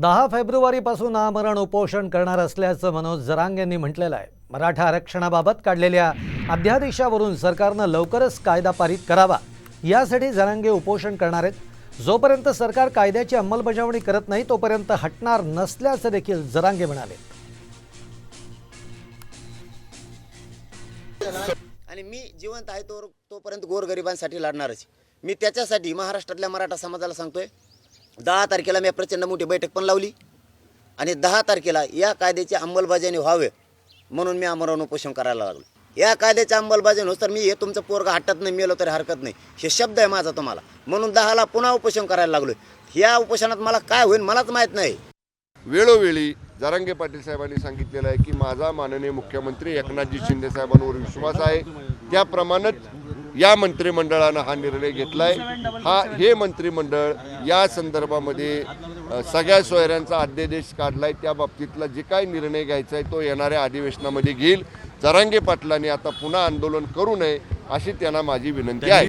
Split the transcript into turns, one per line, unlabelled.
दहा फेब्रुवारीपासून आमरण उपोषण करणार असल्याचं मनोज जरांग यांनी म्हटलेलं आहे. मराठा आरक्षणाबाबत काढलेल्या अध्यादेशावरून सरकारनं लवकरच कायदा पारित करावा. यासाठी जरांगे उपोषण करणार आहेत. जोपर्यंत सरकार कायद्याची अंमलबजावणी करत नाही तोपर्यंत हटणार नसल्याचं देखील जरांगे म्हणाले.
आणि मी जिवंत आहे तो तोपर्यंत गोरगरिबांसाठी लढणारच. मी त्याच्यासाठी महाराष्ट्रातल्या मराठा समाजाला सांगतोय दहा तारखेला मी प्रचंड मोठी बैठक पण लावली. आणि दहा तारखेला या कायद्याची अंमलबजावणी व्हावे म्हणून मी आमरण उपोषण करायला लागलो. या कायद्याची अंमलबजावणी होत तर मी हे तुमचं पोरगा हटत नाही मेलो तरी हरकत नाही. हे शब्द आहे माझा तुम्हाला. म्हणून दहाला पुन्हा उपोषण करायला लागलो या उपोषणात मला काय होईल मलाच माहीत नाही.
वेळोवेळी जरांगे पाटील साहेबांनी सांगितलेलं आहे की माझा माननीय मुख्यमंत्री एकनाथजी शिंदे साहेबांवर विश्वास आहे. त्याप्रमाणेच या मंत्रिमंडळानं हा निर्णय घेतलाय. हा हे मंत्रिमंडळ या संदर्भामध्ये सगळ्या सोयऱ्यांचा अध्यादेश काढलाय. त्या बाबतीतला जे काही निर्णय घ्यायचा आहे तो येणाऱ्या अधिवेशनामध्ये घेईल. जरांगे पाटलांनी आता पुन्हा आंदोलन करू नये अशी त्यांना माझी विनंती आहे.